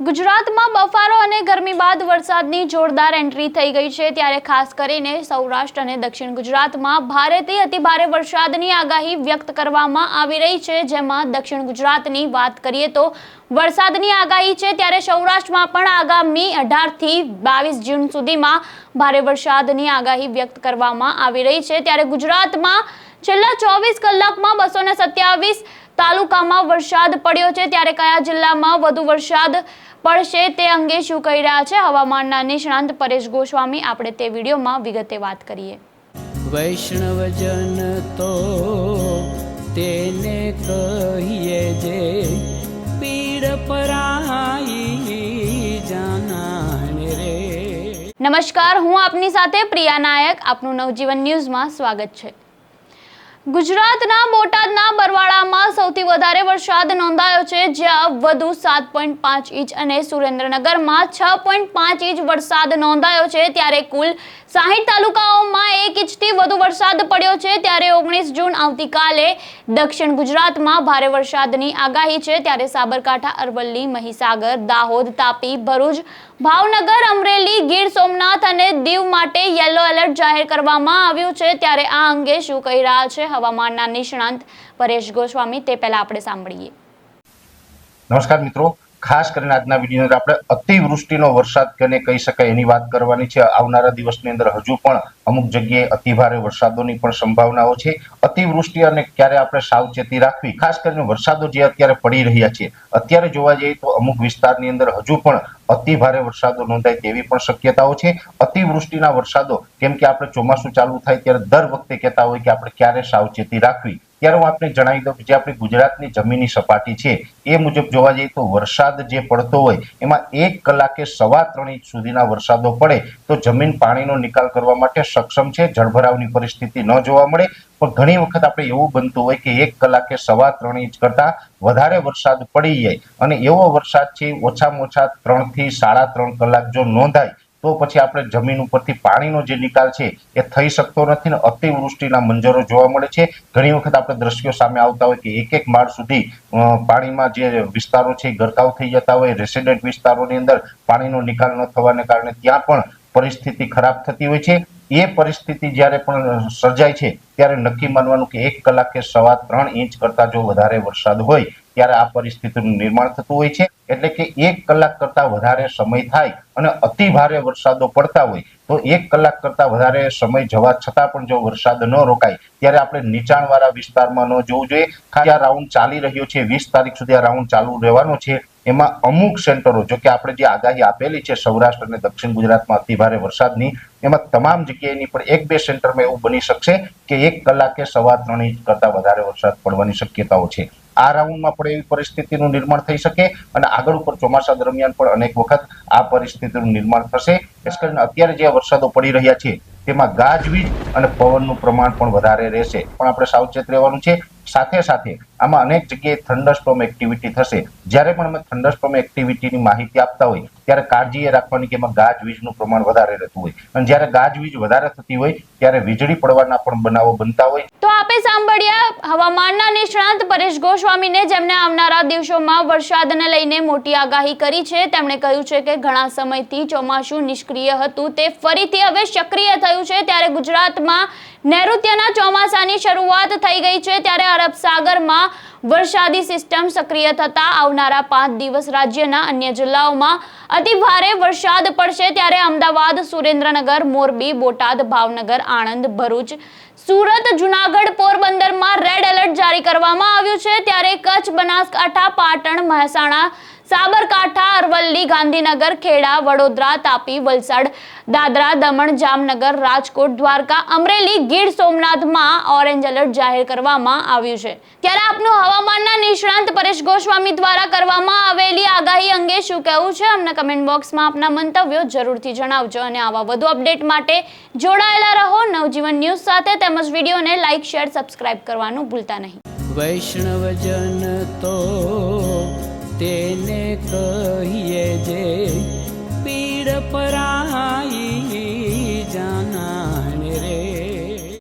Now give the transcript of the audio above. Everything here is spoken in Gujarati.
ગુજરાતમાં બફારો અને ગરમી બાદ વરસાદની જોરદાર એન્ટ્રી થઈ ગઈ છે. ત્યારે ખાસ કરીને સૌરાષ્ટ્ર અને દક્ષિણ ગુજરાતમાં ભારેથી અતિભારે વરસાદની આગાહી વ્યક્ત કરવામાં આવી રહી છે. જેમાં દક્ષિણ ગુજરાતની વાત કરીએ તો વરસાદની આગાહી છે ત્યારે સૌરાષ્ટ્રમાં પણ આગામી અઢારથી બાવીસ જૂન સુધીમાં ભારે વરસાદની આગાહી વ્યક્ત કરવામાં આવી રહી છે. ત્યારે ગુજરાતમાં છેલ્લા ચોવીસ કલાકમાં બસો સત્યાવીસ તાલુકામાં વરસાદ પડ્યો છે. ત્યારે કયા જિલ્લામાં વધુ વરસાદ પડશે તે અંગે શું કહી રહ્યા છે? હવામાનના નિષ્ણાંત પરેશ ગોસ્વામી આપણે તે વિડીયોમાં વિગતે વાત કરીએ. વૈષ્ણવજન તો તેને કહીએ જે પીડ પરાઈ જાનાને રે. નમસ્કાર હું આપની સાથે પ્રિયા નાયક. આપનું નવજીવન ન્યૂઝમાં સ્વાગત છે. ગુજરાતના સૌથી વધારે વરસાદ નોંધાયો છે, જ્યાં વધુ સાત પોઈન્ટ પાંચ ઇંચ અને સુરેન્દ્રનગરમાં છ પોઈન્ટ પાંચ ઇંચ વરસાદ નોંધાયો છે. ત્યારે કુલ સાહીઠ તાલુકાઓમાં એક ઇંચથી વધુ વરસાદ પડ્યો છે. ત્યારે ઓગણીસ જૂન આવતીકાલે દક્ષિણ ગુજરાતમાં ભારે વરસાદની આગાહી છે. ત્યારે સાબરકાંઠા, અરવલ્લી, મહીસાગર, દાહોદ, તાપી, ભરૂચ, ભાવનગર, અમરેલી, ગીર સોમનાથ અને દીવ માટે યલો એલર્ટ જાહેર કરવામાં આવ્યું છે. ત્યારે આ અંગે શું કહી રહ્યા છે હવામાનના નિષ્ણાંત પરેશ ગોસ્વામી તે પહેલા આપણે સાંભળીએ. નમસ્કાર મિત્રો. ખાસ કરીને આજના વીડિયો આપણે અતિવૃષ્ટિનો વરસાદ કને કહી શકાય એની વાત કરવાની છે. આવનારા દિવસની અંદર હજુ પણ અમુક જગ્યાએ અતિભારે વરસાદોની પણ સંભાવનાઓ છે. અતિવૃષ્ટિ અને ક્યારે આપણે સાવચેતી રાખવી? ખાસ કરીને વરસાદો જે અત્યારે પડી રહ્યા છે. અત્યારે જોવા જઈએ તો અમુક વિસ્તારની અંદર હજુ પણ અતિભારે વરસાદો નોંધાય તેવી પણ શક્યતાઓ છે. અતિવૃષ્ટિના વરસાદો, કેમ કે આપણે ચોમાસું ચાલુ થાય ત્યારે દર વખતે કહેતા હોય કે આપણે ક્યારે સાવચેતી રાખવી? ત્યારે હું આપને જણાવી દઉં કે જે આપણી ગુજરાતની જમીનની સપાટી છે, એ મુજબ જોવા જઈએ તો વરસાદ જે પડતો હોય, એમાં એક કલાકે સવા ત્રણ ઇંચ સુધીના વરસાદો પડે તો જમીન પાણીનો નિકાલ કરવા માટે સક્ષમ છે, જળભરાવની પરિસ્થિતિ ન જોવા મળે. પણ ઘણી વખત આપણે એવું બનતું હોય કે એક કલાકે સવા ત્રણ ઇંચ કરતા વધારે વરસાદ પડી જાય અને એવો વરસાદ છે, ઓછામાં ઓછા ત્રણથી સાડા ત્રણ કલાક જો નોંધાય તો પછી આપણે જમીન ઉપરથી પાણીનો જે નિકાલ છે એ થઈ શકતો નથી ને અતિવૃષ્ટિના મંજરો જોવા મળે છે. ઘણી વખત આપણે દ્રશ્યો સામે આવતા હોય કે એક એક માળ સુધી પાણીમાં જે વિસ્તારો છે એ ગરકાવ થઈ જતા હોય, રેસિડેન્ટ વિસ્તારોની અંદર પાણીનો નિકાલ ન થવાને કારણે ત્યાં પણ પરિસ્થિતિ ખરાબ થતી હોય છે. એ પરિસ્થિતિ જ્યારે પણ સર્જાય છે, ત્યારે નક્કી માનવાનું કે એક કલાકે સવા ત્રણ ઇંચ કરતા જો વધારે વરસાદ હોય ત્યારે આ પરિસ્થિતિનું નિર્માણ થતું હોય છે. એટલે કે એક કલાક કરતા વધારે સમય થાય અને અતિ ભારે વરસાદો પડતા હોય, તો એક કલાક કરતા વધારે સમય જવા છતાં પણ જો વરસાદ ન રોકાય, ત્યારે આપણે નીચાણવાળા વિસ્તારમાં ન જવું જોઈએ. ખાલી આ રાઉન્ડ ચાલી રહ્યો છે, વીસ તારીખ સુધી આ રાઉન્ડ ચાલુ રહેવાનો છે. એમાં અમુક સેન્ટરો, જો કે આપણે જે આગાહી આપેલી છે સૌરાષ્ટ્ર અને દક્ષિણ ગુજરાતમાં અતિભારે વરસાદની, એમાં તમામ જગ્યાએની પણ એક બે સેન્ટરમાં એવું બની શકશે કે એક કલાકે સવા ત્રણ ઇંચ કરતા વધારે વરસાદ પડવાની શક્યતાઓ છે. આ રાઉન્ડમાં પણ એવી પરિસ્થિતિનું નિર્માણ થઈ શકે અને આગળ ઉપર ચોમાસા દરમિયાન પણ અનેક વખત આ પરિસ્થિતિનું નિર્માણ થશે. ખાસ કરીને અત્યારે જે વરસાદો પડી રહ્યા છે તેમાં ગાજવીજ અને પવનનું પ્રમાણ પણ વધારે રહેશે. પણ આપણે સાવચેત રહેવાનું છે. સાથે સાથે આમાં અનેક જગ્યાએ થંડરસ્ટોમ એક્ટિવિટી થશે. જ્યારે પણ અમે થંડરસ્ટોમ એક્ટિવિટીની માહિતી આપતા હોય, ત્યારે કાળજી એ રાખવાની કે એમાં ગાજવીજનું પ્રમાણ વધારે રહેતું હોય. અને જ્યારે ગાજવીજ વધારે થતી હોય, ત્યારે વીજળી પડવાના પણ બનાવો બનતા હોય. તો આપે સાંભળ્યા હવામાનના નિષ્ણાંત પરેશ ગોસ્વામીને જેમને આવનારા દિવસોમાં વરસાદને લઈને મોટી આગાહી કરી છે. તેમણે કહ્યું છે કે ઘણા સમયથી ચોમાસું નિષ્ક્રિય હતું. તે ફરીથી હવે સક્રિય થયું છે ત્યારે ગુજરાતમાં નૈઋત્યના ચોમાસાની શરૂઆત થઈ ગઈ છે ત્યારે અરબ સાગરમાં વરસાદી સિસ્ટમ સક્રિય થતા આવનારા પાંચ દિવસ રાજ્યના અન્ય જિલ્લાઓમાં અતિ ભારે વરસાદ પડશે ત્યારે અમદાવાદ, સુરેન્દ્રનગર, મોરબી, બોટાદ, ભાવનગર, આણંદ, ભરૂચ, સુરત, જુનાગઢ પોરબંદરમાં રેડ એલર્ટ જારી કરવામાં આવ્યું છે ત્યારે કચ્છ, બનાસકાંઠા, પાટણ, મહેસાણા સાબરકાંઠા, અરવલ્લી, ગાંધીનગર, ખેડા, વડોદરા, તાપી, વલસાડ, દાદરા, દમણ, જામનગર, રાજકોટ, દ્વારકા, અમરેલી, ગીર સોમનાથમાં ઓરેન્જ એલર્ટ જાહેર કરવામાં આવ્યું છે. ત્યારે આપનું હવામાનના નિષ્ણાંત પરેશ ગોસ્વામી દ્વારા કરવામાં આવેલી આગાહી અંગે શું કહેવું છે? અમને કમેન્ટ બોક્સમાં આપના મંતવ્યો જરૂરથી જણાવજો અને આવા વધુ અપડેટ માટે જોડાયેલા રહો. નવજીવન ન્યૂઝ સાથે તેમજ વિડીયોને લાઇક શેર સબસ્ક્રાઇબ કરવાનું ભૂલતા નહીં. વૈષ્ણવજન તો કહીએ જે